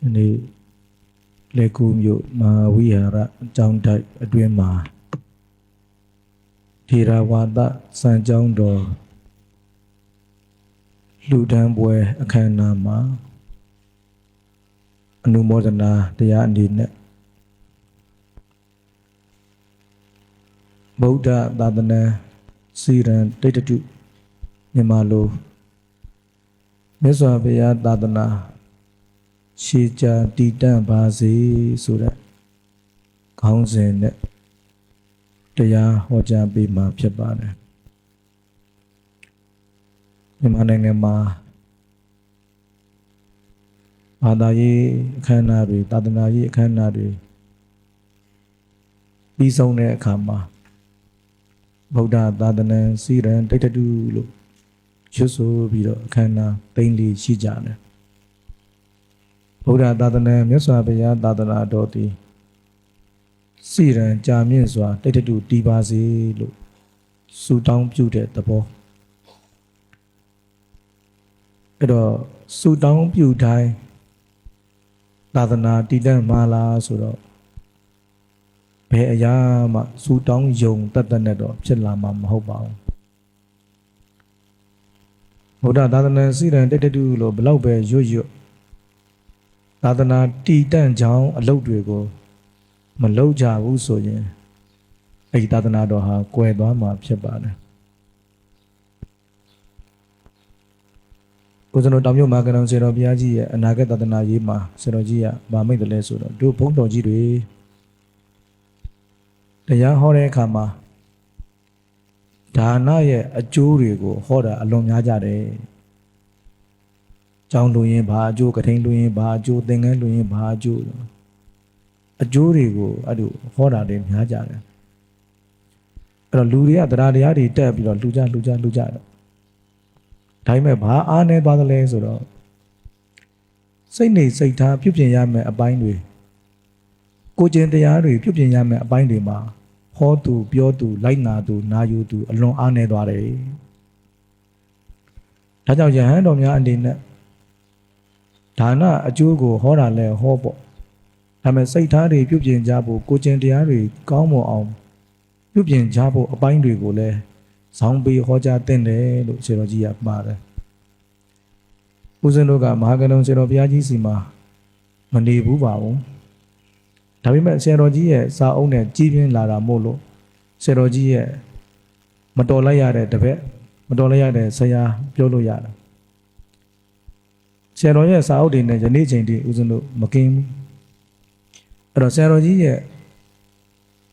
ဒီနေ့လေကူမြို့မဟာဝိဟာရအကြောင်းတိုက်အတွင်းမှာထေရဝါဒစံကြောင်းတော်လူဒန်းပွဲအခမ်းအနားမှာအနုမောဒနာတရားအနေနဲ့ဗုဒ္ဓသာသနာစီရန်တိတ်တတုမြန်မာလိုမြတ်စွာဘုရားသာသနာ ရှေးကြတည်တံ့ပါစေဆိုတဲ့ခေါင်းစဉ်နဲ့တရားဟောကြားပေးမှာဖြစ်ပါတယ်မြန်မာနိုင်ငံမှာဘာသာရေးအခမ်းအနားတွေသာသနာရေးအခမ်းအနားတွေပြီးဆုံးတဲ့အခါမှာဗုဒ္ဓသာသနာစီရန်တိတ်တတုလို့ရွတ်ဆိုပြီးတော့အခမ်းအနားသိမ့်လေးရှိကြတယ် ဗုဒ္ဓသာသနာမြတ်စွာဘုရားသာသနာတော်တည်စီရန်ကြာမြင့်စွာတိတ်တတုတည်ပါစေလို့ဆုတောင်းပြုတဲ့သဘောအဲ့တော့ဆုတောင်းပြုတိုင်းသာသနာတည်တံ့မှာလားဆိုတော့ဘယ်အရာမှဆုတောင်းယုံတတ်တဲ့နဲ့တော့ဖြစ်လာမှာမဟုတ်ပါဘူးဗုဒ္ဓသာသနာစီရန်တိတ်တတုလို့ဘလောက်ပဲရွတ်ရွတ် သာသနာတည်တံ့ကြောင်းအလုပ်တွေကိုမလုပ်ကြဘူးဆိုရင်အဲ့ဒီသာသနာတော်ဟာကွယ်သွားမှာဖြစ်ပါတယ်ဦးဇင်းတို့တောင်မြို့မှာကဏ္ဍဆေတော်ဘုရားကြီးရဲ့အနာဂတ်သာသနာရေးမှာဆေတော်ကြီးကဗာမိတ်တယ်လဲဆိုတော့တို့ဘုန်းတော်ကြီးတွေတရားဟောတဲ့အခါမှာဒါနရဲ့အကျိုးတွေကိုဟောတာအလွန်များကြတယ်။ ကြောင်းလူရင်ဘာအကျိုးကထိန်လူရင်ဘာအကျိုးသင်္ကန်းလူရင်ဘာအကျိုးလို့အကျိုးတွေကိုအဲ့လိုဟောတာတွေများကြတယ်အဲ့တော့လူတွေကတရားတရားတွေတက်ပြီးတော့လူကြလူကြလူကြတော့ဒါပေမဲ့ဘာအားနေသွားသလဲဆိုတော့စိတ်နေစိတ်ထားပြုပြင်ရမယ့်အပိုင်းတွေကိုကျင်တရားတွေပြုပြင်ရမယ့်အပိုင်းတွေမှာဟောသူပြောသူလိုက်နာသူနာယူသူအလွန်အားနေသွားတယ်ဒါကြောင့်ယဟန်တော်များအနေနဲ့ ဒါနအကျိုးကိုဟောတာလဲဟောပေါ့ဒါပေမဲ့စိတ်ထားတွေပြုပြင်ကြဖို့ကိုကျင်တရားတွေကောင်းမွန်အောင်ပြုပြင်ကြဖို့အပိုင်းတွေကိုလည်းဇောင်းပေးဟောကြားတင်တယ်လို့ဆရာတော်ကြီးကပါတယ်။ဦးဇင်းတို့ကမဟာကဏုံဆရာတော်ဘုရားကြီးစီမှာမနေဘူးပါဘူး။ဒါပေမဲ့ဆရာတော်ကြီးရဲ့စာအုပ်နဲ့ကြီးပြင်းလာတာမို့လို့ဆရာတော်ကြီးရဲ့မတော်လိုက်ရတဲ့တပည့်မတော်လိုက်ရတဲ့ဆရာပြောလို့ရတာ။ ဆရာတော်ရဲ့စာအုပ်တွေနဲ့ယနေ့ချိန်ထိဦးဇင်းတို့မကင်းဘူး။အဲ့တော့ဆရာတော်ကြီးရဲ့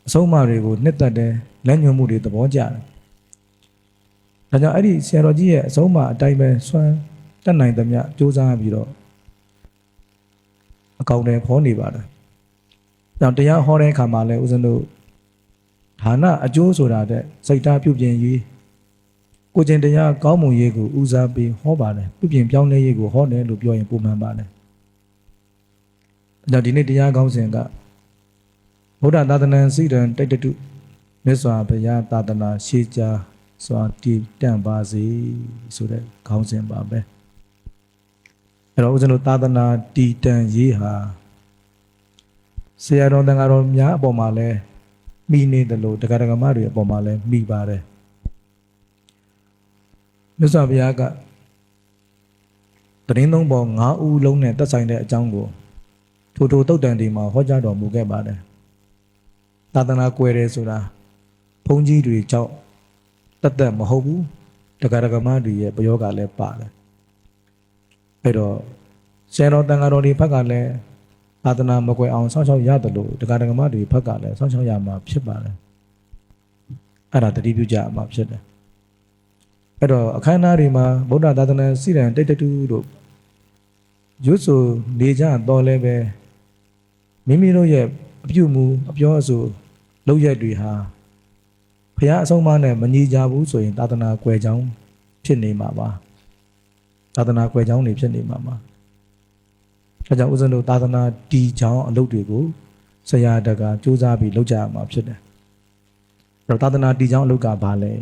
အဆုံးအမတွေကိုနှစ်သက်တယ်လက်ညှိုးမှုတွေသဘောကျတယ်။ဒါကြောင့်အဲ့ဒီဆရာတော်ကြီးရဲ့အဆုံးအမအတိုင်းပဲဆွမ်းတက်နိုင်သမျှစူးစမ်းပြီးတော့အကောင့်တွေဖော်နေပါတယ်။ကြောင့်တရားဟောတဲ့အခါမှာလည်းဦးဇင်းတို့ဌာနအကျိုးဆိုတာတဲ့စိတ်ထားပြုပြင်ရေး ကိုကျင်တရားကောင်းမွန်ရေးကိုဦးစားပေးဟောပါတယ်ပြုပြင်ပြောင်းလဲရေးကိုဟောတယ်လို့ပြောရင်ပုံမှန်ပါတယ်။ဒါဒီနေ့တရားကောင်းစဉ်ကဗုဒ္ဓသာသနာစိတံတိတ်တတုမြတ်စွာဘုရားသာသနာရှေးကြားစွာတည်တံ့ပါစေဆိုတဲ့ခေါင်းစဉ်ပါပဲအဲ့တော့ဦးဇင်းတို့သာသနာတည်တံ့ရေးဟာဆရာတော်တန်ဃာတော်များအပေါ်မှာလဲမိနေတယ်လို့တရားဓမ္မတွေအပေါ်မှာလဲမိပါတယ် မြတ်စွာဘုရားကတရင်သုံးပေါ်၅ဦးလုံးနဲ့တက်ဆိုင်တဲ့အကြောင်းကိုထိုထိုတုတ်တန်ဒီမှာဟောကြားတော်မူခဲ့ပါတယ်သာသနာကွယ်တယ်ဆိုတာဘုန်းကြီးတွေကြောင့်တတ်တတ်မဟုတ်ဘူးတရားဓမ္မတွေရဲ့ပယောဂလည်းပါတယ်အဲ့တော့ဆရာတော်တန်ဃာတော်တွေဘက်ကလည်းသာသနာမကွယ်အောင်စောင့်ရှောက်ရတယ်လို့တရားဓမ္မတွေဘက်ကလည်းစောင့်ရှောက်ရမှာဖြစ်ပါတယ်အဲ့ဒါတတိပြုကြမှာဖြစ်တယ် အဲ့တော့အခမ်းအနားတွေမှာဗုဒ္ဓသာသနာစီရန်တိတ်တတူတို့ရွတ်ဆိုနေကြတော့လည်းပဲမိမိတို့ရဲ့အပြုမူအပြောအဆိုလောက်ရက်တွေဟာဖះအဆုံးမနဲ့မညီကြဘူးဆိုရင်သာသနာကွယ်ကြောင်းဖြစ်နေမှာပါသာသနာကွယ်ကြောင်းတွေဖြစ်နေမှာပါဒါကြောင့်ဦးဇင်းတို့သာသနာတီကြောင်းအလုပ်တွေကိုဆရာတကစူးစမ်းပြီးလုပ်ကြရမှာဖြစ်တယ်အဲ့တော့သာသနာတီကြောင်းအလုပ်ကဘာလဲ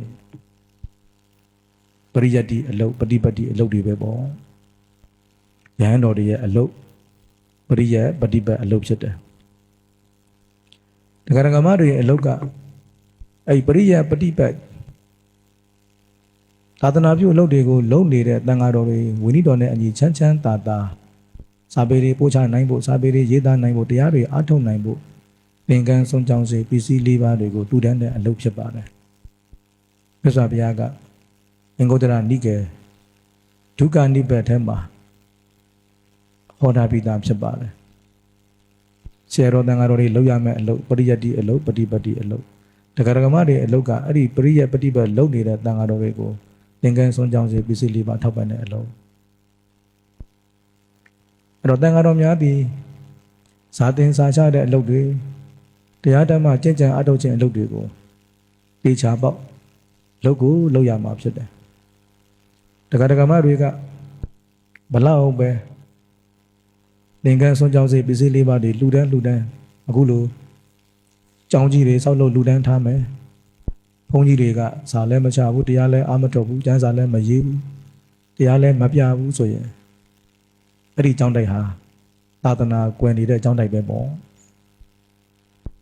ပရိယတ်တိအလုပ်ပฏิပတ်တိအလုပ်တွေပဲပေါ့ရဟန်းတော်တွေရဲ့အလုပ် ပရိယပฏิပတ်အလုပ်ဖြစ်တယ်ဒကာဒကာမတွေရဲ့အလုပ်ကအဲ့ပရိယပฏิပတ်သာသနာပြုအလုပ်တွေကိုလုပ်နေတဲ့တန်ဃာတော်တွေဝိနည်းတော်နဲ့အညီချမ်းချမ်းသာသာစာပေတွေပို့ချနိုင်ဖို့စာပေတွေရေးသားနိုင်ဖို့တရားတွေအားထုတ်နိုင်ဖို့သင်္ကန်းဆုံးကြောင်းစေပစ္စည်းလေးပါးတွေကိုတူတန်းတဲ့အလုပ်ဖြစ်ပါတယ်မြတ်စွာဘုရားက အင်္ဂုတ္တရနိကေဒုက္ခနိဗ္ဗာန်ထဲမှာဟောထားပြီးသားဖြစ်ပါတယ်ဆရာတော်တန်ဃာတော်တွေလုပ်ရမယ့်အလုပ်ပရိယတ်တိအလုပ်ပฏิပတ်တိအလုပ်တက္ကရာမတွေအလုပ်ကအဲ့ဒီပရိယတ်ပฏิပတ်လုပ်နေတဲ့တန်ဃာတော်တွေကိုသင်္ကန်းဆုံးကြောင်းစေပစ္စည်းလေးပါထောက်ပံ့တဲ့အလုပ်အဲ့တော့တန်ဃာတော်များသည်ဇာတင်စာချတဲ့အလုပ်တွေတရားဓမ္မကျင့်ကြံအထောက်ခြင်းအလုပ်တွေကိုတေချာပေါက်လုပ်ကိုလုပ်ရမှာဖြစ်တယ် တက္ကရာမတွေကဘလောက်ပဲသင်္ကန်းဆွန်ကြောင်းစေပစ္စည်းလေးပါးတွေလှူဒန်းလှူဒန်းအခုလိုကြောင်းကြီးတွေစောက်လို့လှူဒန်းထားမယ်ဘုန်းကြီးတွေကဇာလည်းမချဘူးတရားလည်းအာမတော်ဘူးကျမ်းစာလည်းမရေးဘူးတရားလည်းမပြဘူးဆိုရင်အဲ့ဒီကြောင်းတိုက်ဟာသာသနာကွယ်နေတဲ့ကြောင်းတိုက်ပဲပေါ့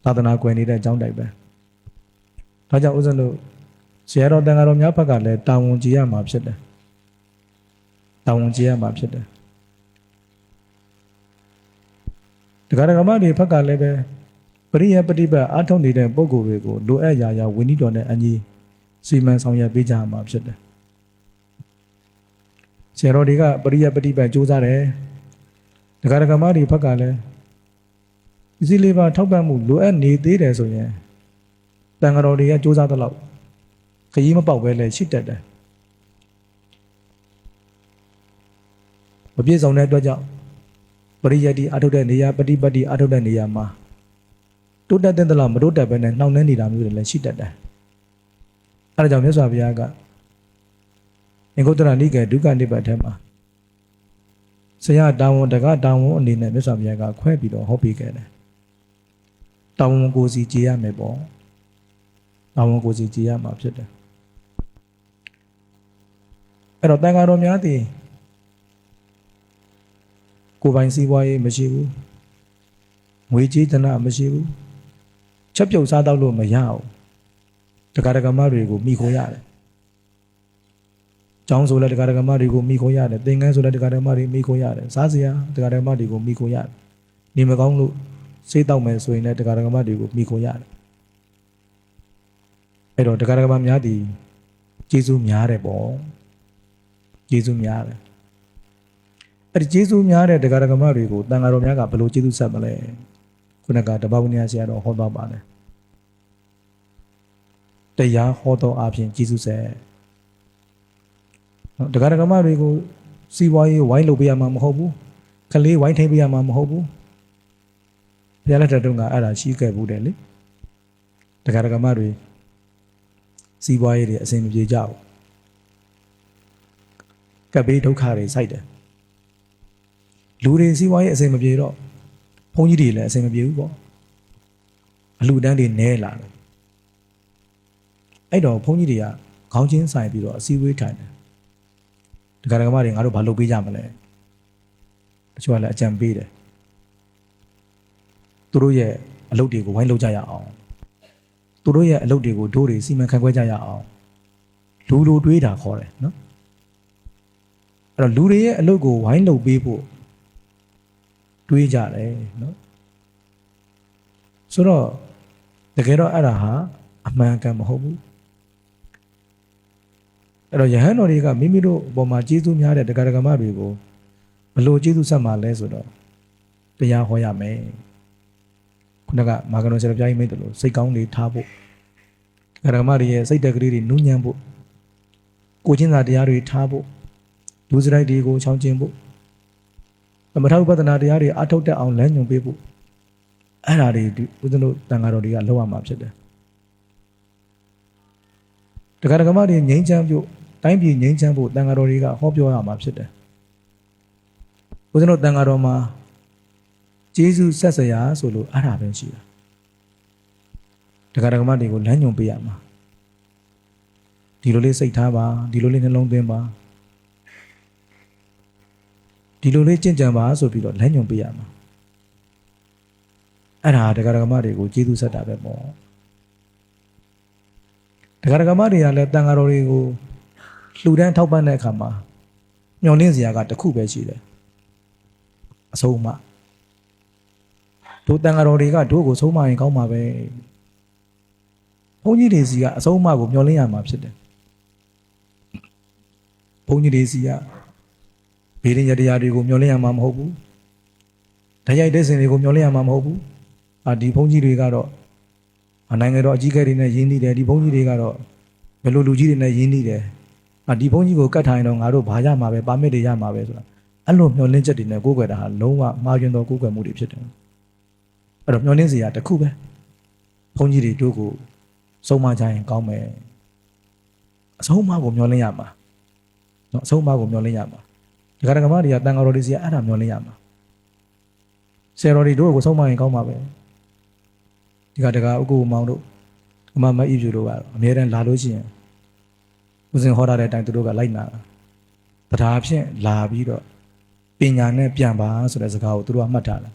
သာသနာကွယ်နေတဲ့ကြောင်းတိုက်ပဲဒါကြောင့်ဦးဇင်းတို့ဆရာတော်တန်ဃာတော်များဘက်ကလည်းတာဝန်ကြီးရမှာဖြစ်တယ် တာဝန်ကြီးရမှာဖြစ်တယ်ဒကာဒကာမတွေဘက်ကလည်းပဲပရိယပฏิပတ်အားထုတ်နေတဲ့ပုံကိုယ်တွေကိုလိုအပ်ရာရာဝိနည်းတော်နဲ့အညီစီမံဆောင်ရွက်ပေးကြမှာဖြစ်တယ်ဆရာတော်တွေကပရိယပฏิပတ်စူးစမ်းတယ်ဒကာဒကာမတွေဘက်ကလည်းပစ္စည်းလေးပါထောက်ပံ့မှုလိုအပ်နေသေးတယ်ဆိုရင်တန်ဃာတော်တွေကစူးစမ်းတဲ့လောက်ခရီးမပေါက်ပဲလဲရှိတတ်တယ် မပြည့်စုံတဲ့အတွက်ကြောင့်ပရိယတ်တိအထုတ်တဲ့နေရာပฏิပတ်တိအထုတ်တဲ့နေရာမှာတိုးတက်တဲ့လောက်မတိုးတက်ပဲနဲ့နှောင့်နှဲနေတာမျိုးတွေလည်းရှိတတ်တယ်အဲဒါကြောင့်မြတ်စွာဘုရားကအင်္ဂုတ္တရနိကေဒုက္ခနိဗ္ဗာန်ထဲမှာဆရာတာဝန်တကတာဝန်အနေနဲ့မြတ်စွာဘုရားကခွဲပြီးတော့ဟောပေးခဲ့တယ်တာဝန်ကိုစီကြည်ရမယ်ပေါ့တာဝန်ကိုစီကြည်ရမှာဖြစ်တယ်အဲ့တော့တန်ဃာတော်များသည် ကိုယ်ပိုင်စည်းပွားရေးမရှိဘူးငွေကြေးတနာမရှိဘူးချက်ပြုတ်စားတော့လို့မရဘူးတက္ကရာကမတွေကိုမိခိုးရတယ်ကျောင်းဆိုလဲတက္ကရာကမတွေကိုမိခိုးရတယ်သင်္ကန်းဆိုလဲတက္ကရာကမတွေမိခိုးရတယ်စားစရာတက္ကရာကမတွေကိုမိခိုးရတယ်နေမကောင်းလို့စိတ်တောက်မယ်ဆိုရင်လည်းတက္ကရာကမတွေကိုမိခိုးရတယ်အဲ့တော့တက္ကရာကမများသည်ကျေးဇူးများတယ်ပေါ့ကျေးဇူးများတယ် အဲ့ဒီကျေးဇူးများတဲ့တရားဓမ္မတွေကိုတန်ဃာတော်များကဘယ်လိုကျေးဇူးဆက်မလဲခုနကတပဝနိယဆရာတော်ဟောသွားပါတယ်တရားဟောတော်အပြင်ကျေးဇူးဆက်နော်တရားဓမ္မတွေကိုစီးပွားရေးဝိုင်းလုပ်ပေးရမှာမဟုတ်ဘူးကလေးဝိုင်းထိန်ပေးရမှာမဟုတ်ဘူးဘုရားလက်ထက်တုန်းကအဲ့ဒါရှိခဲ့ဘူးတယ်လေတရားဓမ္မတွေစီးပွားရေးတွေအစဉ်မပြေကြဘူးကပ်ဘေးဒုက္ခတွေစိုက်တယ် လူတွေစီးပွားရေးအဆင်မပြေတော့ဘုန်းကြီးတွေလည်းအဆင်မပြေဘူးပေါ့အလူတန်းတွေနဲလာတယ်အဲ့တော့ဘုန်းကြီးတွေကခေါင်းချင်းဆိုင်ပြီးတော့အစည်းအဝေးထိုင်တယ်ဒကာဒကာမတွေငါတို့ဘာလုပ်ပေးကြမလဲတချို့ကလည်းအကြံပေးတယ်သူတို့ရဲ့အလုပ်တွေကိုဝိုင်းလုပ်ကြရအောင်သူတို့ရဲ့အလုပ်တွေကိုဒိုးတွေစီမံခန့်ခွဲကြရအောင်လူလိုတွေးတာခေါ်တယ်နော်အဲ့တော့လူတွေရဲ့အလုပ်ကိုဝိုင်းလုပ်ပေးဖို့ တွေးကြတယ်နော်ဆိုတော့တကယ်တော့အဲ့ဒါဟာအမှန်ကန်မဟုတ်ဘူးအဲ့တော့ယဟန်တော်တွေကမိမိတို့အပေါ်မှာကျေးဇူးများတဲ့တရားဓမ္မတွေကိုဘလို့ကျေးဇူးဆက်မှာလဲဆိုတော့တရားဟောရမယ်ခုနကမာကနောဆရာပြားကြီးမိတ်တယ်လို့စိတ်ကောင်းတွေထားဖို့တရားဓမ္မတွေရဲ့စိတ်တက်ကလေးတွေနူးညံ့ဖို့ကိုချင်းစာတရားတွေထားဖို့ဒုစရိုက်တွေကိုချောင်းကျင်ဖို့သ မထဥပဒနာတရားတွေအထုတ်တတ်အောင်လမ်းညွှန်ပေးဖို့အဲ့ဒါတွေဦးဇင်းတို့တန်ဃာတော်တွေကလုပ်ရမှာဖြစ်တယ်တရားဓမ္မတွေငြိမ်းချမ်းဖို့တိုင်းပြည်ငြိမ်းချမ်းဖို့တန်ဃာတော်တွေကဟောပြောရမှာဖြစ်တယ်ဦးဇင်းတို့တန်ဃာတော်မှာကျေးဇူးဆက်စရာဆိုလို့အဲ့ဒါပဲရှိတာတရားဓမ္မတွေကိုလမ်းညွှန်ပေးရမှာဒီလိုလေးစိတ်ထားပါဒီလိုလေးနှလုံးသွင်းပါ ဒီလိုလေးကြင်ကြံပါဆိုပြီးတော့လမ်းညွှန်ပေးရမှာအဲ့ဒါတရားဓမ္မတွေကိုကျေးဇူးဆက်တာပဲပေါ့တရားဓမ္မတွေကလည်းတန်ဃာတော်တွေကိုလှူဒန်းထောက်ပံ့တဲ့အခါမှာညှော်လင့်စရာကတစ်ခုပဲရှိတယ်အဆုံးအမတို့တန်ဃာတော်တွေကတို့ကိုဆုံးမရင်ကောင်းမှာပဲဘုန်းကြီးတွေစီကအဆုံးအမကိုမျှော်လင့်ရမှာဖြစ်တယ်ဘုန်းကြီးတွေစီက ဘေးရင်ရတရားတွေကိုမျှော်လင့်ရမှာမဟုတ်ဘူးဓာတ်ရိုက်တဲ့စင်တွေကိုမျှော်လင့်ရမှာမဟုတ်ဘူးအာဒီဘုန်းကြီးတွေကတော့အနိုင်ငံတော်အကြီးအကဲတွေနဲ့ရင်းနှီးတယ်ဒီဘုန်းကြီးတွေကတော့ဘယ်လိုလူကြီးတွေနဲ့ရင်းနှီးတယ်အာဒီဘုန်းကြီးကိုကတ်ထိုင်တော့ငါတို့ဘာရမှာပဲပါမစ်တွေရမှာပဲဆိုတာအဲ့လိုမျှော်လင့်ချက်တွေနဲ့ကိုးကွယ်တာဟာလုံးဝမှားကျင်သောကိုးကွယ်မှုတွေဖြစ်တယ်အဲ့တော့မျှော်လင့်စရာတစ်ခုပဲဘုန်းကြီးတွေတို့ကိုစုံမကြရင်ကောင်းမယ်အဆုံးအမကိုမျှော်လင့်ရမှာနော်အဆုံးအမကိုမျှော်လင့်ရမှာ ဒီကရကမတွေကတန်ဃာတော်တွေစီကအဲ့ဒါမျှော်လင့်ရမှာဆယ်တော်တွေတို့ကိုဆုံးမရင်ကောင်းပါပဲဒီကတကဥက္ကုမောင်တို့အမမအီဖြူတို့ကတော့အများတန်းလာလို့ရှိရင်ဦးစင်ဟောထားတဲ့အတိုင်းသူတို့ကလိုက်နာတာတရားဖြင့်လာပြီးတော့ပညာနဲ့ပြန်ပါဆိုတဲ့စကားကိုသူတို့ကမှတ်ထားတယ်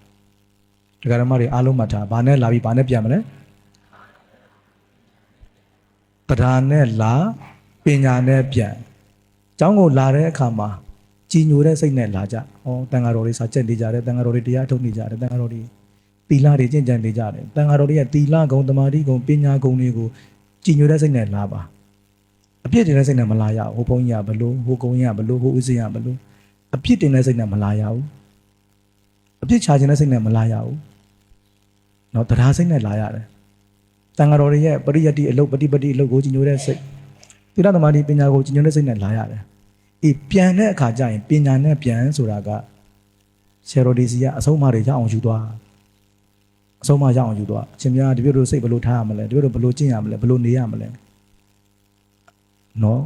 ဒီကရမတွေအားလုံးမှတ်ထားဘာနဲ့လာပြီးဘာနဲ့ပြန်မလဲတရားနဲ့လာပညာနဲ့ပြန်เจ้าကိုလာတဲ့အခါမှာ ကြည်ညိုတဲ့စိတ်နဲ့လာကြ။ဟောတန်ဃာတော်တွေစာချက်နေကြတယ်တန်ဃာတော်တွေတရားထုတ်နေကြတယ်တန်ဃာတော်တွေသီလတွေကျင့်ကြံနေကြတယ်တန်ဃာတော်တွေရဲ့သီလဂုံတမာတိဂုံပညာဂုံတွေကိုကြည်ညိုတဲ့စိတ်နဲ့လာပါ။အပြစ်တင်တဲ့စိတ်နဲ့မလာရဘူးဟိုဘုန်းကြီးကဘလို့ဟိုကုန်းကြီးကဘလို့ဟိုဥစဉ်ကဘလို့အပြစ်တင်တဲ့စိတ်နဲ့မလာရဘူး။အပြစ်ချခြင်းတဲ့စိတ်နဲ့မလာရဘူး။နော်တရားစိတ်နဲ့လာရတယ်။တန်ဃာတော်တွေရဲ့ပရိယတ္တိအလုတ်ပฏิပတ္တိအလုတ်ကိုကြည်ညိုတဲ့စိတ်သီလသမာဓိပညာကိုကြည်ညိုတဲ့စိတ်နဲ့လာရတယ်။ အေးပြန်တဲ့အခါကျရင်ပညာနဲ့ပြန်ဆိုတာကဆယ်တော်ဒီစီကအဆုံးအမတွေရအောင်ယူသွားအဆုံးအမရအောင်ယူသွားအရှင်မြတ်ဒီပြည့်တို့စိတ်ဘယ်လိုထားရမလဲဒီပြည့်တို့ဘယ်လိုကျင့်ရမလဲဘယ်လိုနေရမလဲနော်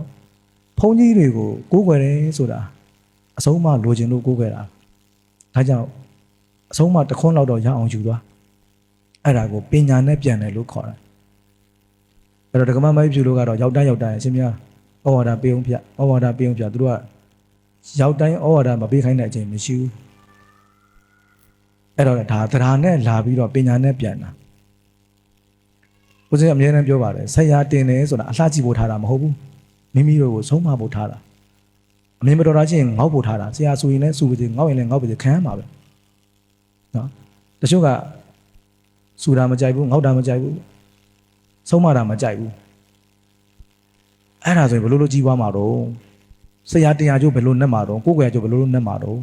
ဘုန်းကြီးတွေကိုကိုးကွယ်တယ်ဆိုတာအဆုံးအမလိုချင်လို့ကိုးကွယ်တာဒါကြောင့်အဆုံးအမတစ်ခွန်းလောက်တော့ရအောင်ယူသွားအဲ့ဒါကိုပညာနဲ့ပြန်တယ်လို့ခေါ်တာအဲ့တော့ဒကမမိုက်ဖြူလို့ကတော့ရောက်တိုင်းရောက်တိုင်းအရှင်မြတ် ဩဝါဒပေးအောင်ပြဩဝါဒပေးအောင်ပြသူတို့ကရောက်တိုင်းဩဝါဒမပေးခိုင်းတဲ့အချိန်မရှိဘူးအဲ့တော့ဒါတရားနဲ့လာပြီးတော့ပညာနဲ့ပြန်တာဦးဇင်းအမြဲတမ်းပြောပါတယ်ဆက်ရတင်တယ်ဆိုတာအလှကြည့်ဖို့ထားတာမဟုတ်ဘူးမိမိတို့ကိုဆုံးမဖို့ထားတာအမြင်မတော်တာချင်းငေါ့ဖို့ထားတာဆရာဆိုရင်လည်းစူပါစေငေါ့ရင်လည်းငေါ့ပါစေခံရမှာပဲနော်တချို့ကစူတာမကြိုက်ဘူးငေါ့တာမကြိုက်ဘူးဆုံးမတာမကြိုက်ဘူး အဲ့ဒါဆိုရင်ဘယ်လိုလုပ်ကြီးပွားမှာတော့ဆရာတရားကျိုးဘယ်လိုနဲ့မှာတော့ကိုယ်ကွယ်ကျိုးဘယ်လိုလုပ်နဲ့မှာတော့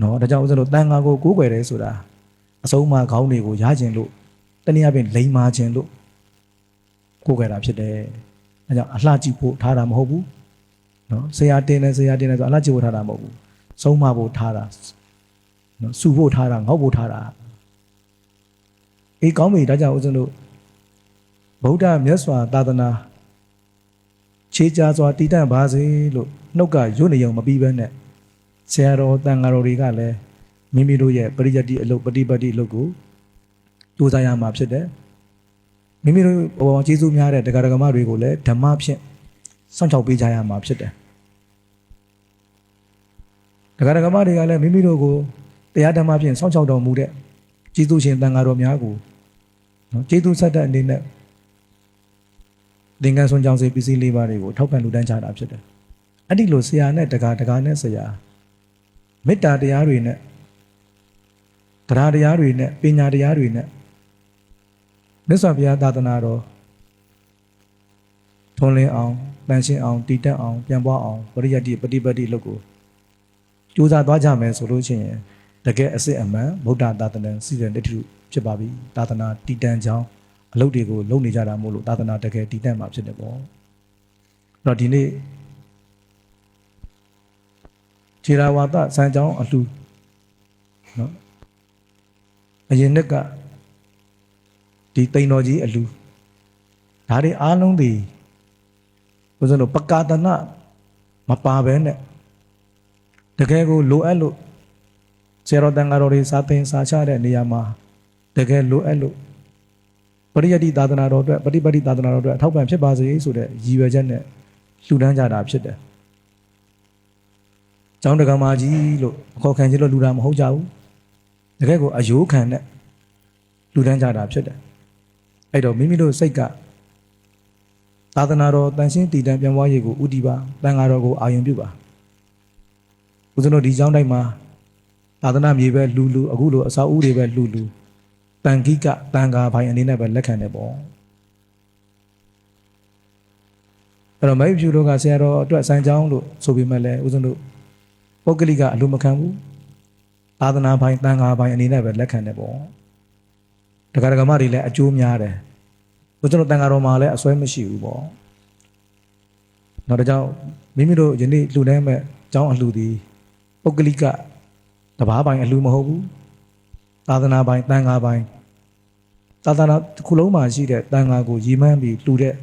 နော်ဒါကြောင့်ဦးဇင်းတို့တန်ဃာကိုကိုးကွယ်တယ်ဆိုတာအဆုံးအမခေါင်းတွေကိုရခြင်းလို့တနည်းအားဖြင့်လိန်မာခြင်းလို့ကိုးကွယ်တာဖြစ်တယ်။ဒါကြောင့်အလှကြည့်ဖို့ထားတာမဟုတ်ဘူး။နော်ဆရာတင်တယ်ဆရာတင်တယ်ဆိုအလှကြည့်ဖို့ထားတာမဟုတ်ဘူး။ဆုံးမဖို့ထားတာနော်စုဖို့ထားတာငေါ့ဖို့ထားတာအေးကောင်းပြီဒါကြောင့်ဦးဇင်းတို့ဗုဒ္ဓမြတ်စွာသာသနာ ခြေကြစွာတည်တံ့ပါစေလို့နှုတ်ကရွတ်နေုံမပြီးဘဲနဲ့ဆရာတော်တန်ဃာတော်တွေကလည်းမိမိတို့ရဲ့ပရိယတ္တိအလုပ်ပฏิပတ်တိအလုပ်ကိုကြိုးစားရမှာဖြစ်တယ်မိမိတို့ဘောကျေးဇူးများတဲ့တရားဓမ္မတွေကိုလည်းဓမ္မဖြင့်စောင့်ရှောက်ပေးကြရမှာဖြစ်တယ်တရားဓမ္မတွေကလည်းမိမိတို့ကိုတရားဓမ္မဖြင့်စောင့်ရှောက်တော်မူတဲ့ကျေးဇူးရှင်တန်ဃာတော်များကိုနော်ကျေးဇူးဆက်တဲ့အနေနဲ့ သင်္ကန်းဆွန်ကြောင့်စေပစ္စည်းလေးပါးတွေကိုထောက်ပံ့လူတန်းကြတာဖြစ်တယ်အဲ့ဒီလိုဆရာနဲ့တကာတကာနဲ့ဆရာမေတ္တာတရားတွေနဲ့တရားတရားတွေနဲ့ပညာတရားတွေနဲ့မြတ်စွာဘုရားသာသနာတော်ထွန်းလင်းအောင်တန်ရှင်းအောင်တည်တက်အောင်ပြန်ပွားအောင်ပရိယတ္တိပฏิပတ်တိလုပ်ကိုကြိုးစားသွားကြမယ်ဆိုလို့ရှိရင်တကယ်အစစ်အမှန်ဗုဒ္ဓသာသနာစီစဉ်တထုဖြစ်ပါပြီသာသနာတည်တံ့ကြောင်း အလုပ်တွေကိုလုပ်နေကြတာမို့လို့သာသနာတကယ်တည်တံ့မှာဖြစ်တယ်ပေါ့အဲ့တော့ဒီနေ့ခြေရာဝါဒစံကြောင်းအလှနော်အရင်နှစ်ကဒီတိန်တော်ကြီးအလှဒါတွေအားလုံးဒီဘုရားတို့ပကာတနာမပါဘဲနဲ့တကယ်ကိုလိုအပ်လို့ဆရာတော်တန်ဃာတော်တွေစာသင်စာချတဲ့နေရာမှာတကယ်လိုအပ်လို့ ပရိယတ္တိသာသနာတော်အတွက်ပฏิပတ်တိသာသနာတော်အတွက်အထောက်ပံ့ဖြစ်ပါစေဆိုတဲ့ရည်ရွယ်ချက်နဲ့လှူဒန်းကြတာဖြစ်တယ်။ကျောင်းတက္ကမကြီးလို့အခေါ်ခံခြင်းလို့လှူတာမဟုတ်ကြဘူး။တကယ်ကိုအယိုးခံနဲ့လှူဒန်းကြတာဖြစ်တယ်။အဲ့တော့မိမိတို့စိတ်ကသာသနာတော်တန်ရှင်းတည်တံ့ပြန်ပွားရေးကိုဥတည်ပါတန်ဃာတော်ကိုအာရုံပြုပါ။ဦးဇင်းတို့ဒီကျောင်းတိုင်းမှာသာသနာမြေပဲလှူလှူအခုလိုအစာဦးတွေပဲလှူလှူ တန်ခိကတန်ဃာဘိုင်အနေနဲ့ပဲလက်ခံတယ်ပေါ့အဲ့တော့မိတ်ဖြူတို့ကဆရာတော်အတွက်ဆိုင်ကြောင်းလို့ဆိုပြီးမှလည်းဦးဇင်းတို့ပုဂ္ဂလိကအလိုမခံဘူးသာသနာဘိုင်တန်ဃာဘိုင်အနေနဲ့ပဲလက်ခံတယ်ပေါ့တက္ကရာကမတွေလည်းအကျိုးများတယ်ဦးဇင်းတို့တန်ဃာတော်မှာလည်းအစွဲမရှိဘူးပေါ့နောက်တစ်ကြောင်းမိမိတို့ယနေ့လှူဒန်းမဲ့အကြောင်းအလှူသည်ပုဂ္ဂလိကတဘာပိုင်အလှူမဟုတ်ဘူး သာသနာပိုင်တန်ဃာပိုင်သာသနာတစ်ခုလုံးမှာရှိတဲ့တန်ဃာကိုရည်မှန်းပြီးလှူတဲ့အ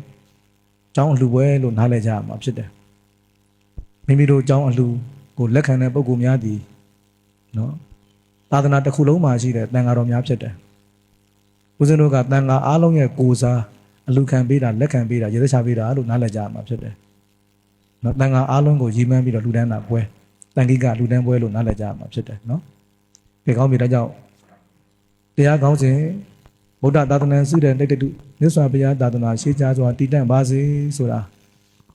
ကြောင်းအလှူပွဲလို့နားလည်ကြရမှာဖြစ်တယ်မိမိတို့အကြောင်းအလှူကိုလက်ခံတဲ့ပုဂ္ဂိုလ်များသည်နော်သာသနာတစ်ခုလုံးမှာရှိတဲ့တန်ဃာတော်များဖြစ်တယ်ဦးဇင်းတို့ကတန်ဃာအားလုံးရဲ့ကိုယ်စားအလှူခံပေးတာလက်ခံပေးတာရေသက်ချပေးတာလို့နားလည်ကြရမှာဖြစ်တယ်နော်တန်ဃာအားလုံးကိုရည်မှန်းပြီးတော့လှူဒန်းတာပွဲတန်ခိကလှူဒန်းပွဲလို့နားလည်ကြရမှာဖြစ်တယ်နော်ဒီကောင်းပြီဒါကြောင့် တရားကောင်းစဉ်ဗုဒ္ဓသာသနာစုတဲ့တိတ်တုမြတ်စွာဘုရားသာသနာရှေးကြားစွာတည်တံ့ပါစေဆိုတာ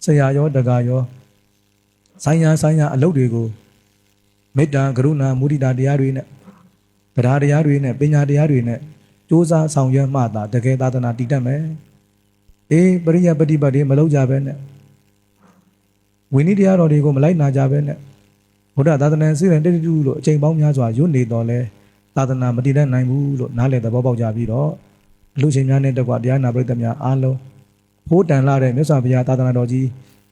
ဆရာရောတကာရောဆိုင်ရာဆိုင်ရာအလုပ်တွေကိုမေတ္တာကရုဏာမုဒိတာတရားတွေနဲ့တရားတရားတွေနဲ့ပညာတရားတွေနဲ့စ조사ဆောင်ရွက်မှသာတကယ်သာသနာတည်တတ်မယ်အေးပရိယပฏิပတ်တွေမလုပ်ကြပဲနဲ့ဝိနည်းတရားတော်တွေကိုမလိုက်နာကြပဲနဲ့ဘုရားသာသနာစီရင်တိတုလို့အချိန်ပေါင်းများစွာရွတ်နေတော်လဲ သာသနာမတည်တတ်နိုင်ဘူးလို့နားလည်သဘောပေါက်ကြပြီးတော့အလူချင်းများနဲ့တကွတရားနာပရိသတ်များအားလုံးဖိုးတန်လာတဲ့မြတ်စွာဘုရားသာသနာတော်ကြီး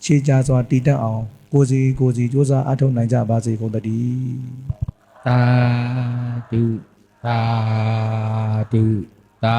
ခြေချစွာတည်တတ်အောင်ကိုစီကိုစီစ조사အထောက်နိုင်ကြပါစေကုန်သတည်းသာဓုသာဓုသာ